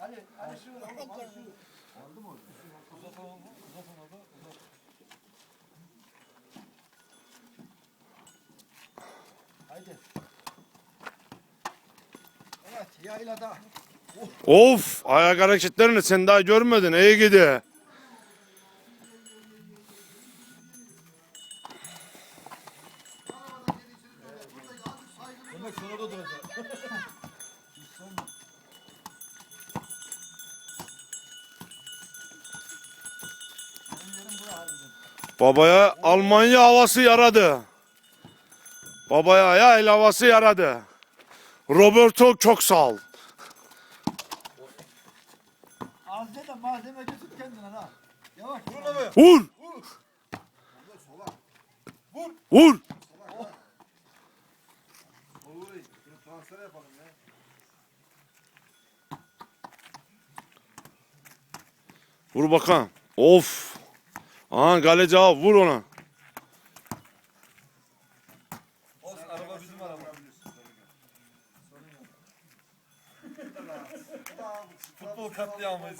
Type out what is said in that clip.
Ali, Ali şu Ali şu. Uzat oğlum. Uzat onu da. Uzat. Haydi. Evet, yaylada. Of ayak hareketlerini sen daha görmedin. İyi gidiyor. Demek sonra da duracak. Benim yerim bura harbiden. Babaya Almanya havası yaradı. Babaya yayl havası yaradı. Roberto çok sağ ol. Az de de malzeme tut kendine ha. Yavaş. Vur onu be. Vur. Vur. Transfer yapalım ya. Vur bakalım. Of. Aha galeci abi vur ona. Olsun araba bizim araba. Futbol katliamıyız.